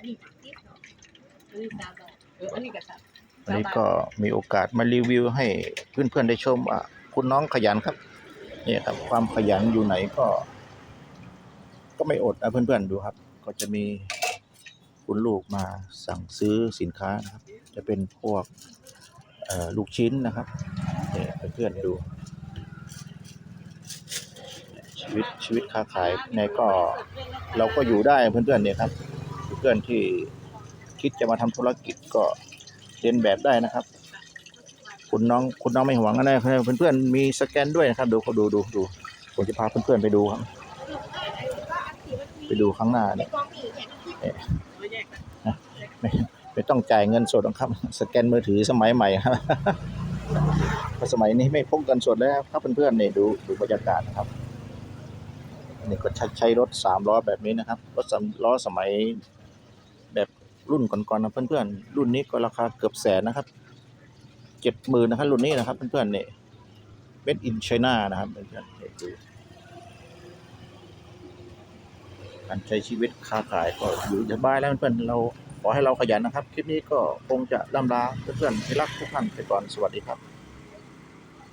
อันนี้สามสิบเนาะอันนี้สามบาทเอออันนี้ก็สามวันนี้ก็มีโอกาสมารีวิวให้เพื่อนๆได้ชมว่าคุณน้องขยันครับเนี่ยครับ ความขยันอยู่ไหนก็ ก็ไม่อดนะเพื่อนๆดูครับ ก็จะมีคุณลูกมาสั่งซื้อสินค้านะครับ จะเป็นพวกลูกชิ้นนะครับเนี่ยเพื่อนๆดู ชีวิตชีวิตค้าขายในก็เราก็อยู่ได้เพื่อนๆเนี่ยครับ เพื่อนที่คิดจะมาทำธุรกิจก็เรียนแบบได้นะครับ คุณน้องคุณน้องไม่หวังกันนเพื่อนๆมีสแกนด้วยนะครับ ดูเขาดูดูดูผมจะพาเพื่อนๆไปดูครับ ไปดูข้างหน้าเนี่ยไม่ไม่ต้องจ่ายเงินสดหรอกครับ สแกนมือถือสมัยใหม่ครับสมัยนี้ไม่พกเงินสดแล้วครับเพื่อนๆเนี่ยดูดูบรรยากาศนะครับนี่ก็ใช้ใช้รถสามล้อแบบนี้นะครับ รถสามล้อสมัย รุ่นก่อนๆนะเพื่อนๆ รุ่นนี้ก็ราคาเกือบแสนนะครับเจ็ดหมื่นนะครับรุ่นนี้นะครับเพื่อนๆเนี่ยเป็ดอินไชน่านะครับเพื่อนๆเนี่ยดูการใช้ชีวิตค้าขายก็อยู่สบายแล้วเพื่อนๆเราขอให้เราขยันนะครับ คลิปนี้ก็คงจะล่ำลาเพื่อนๆที่รักทุกท่านไปก่อนสวัสดีครับ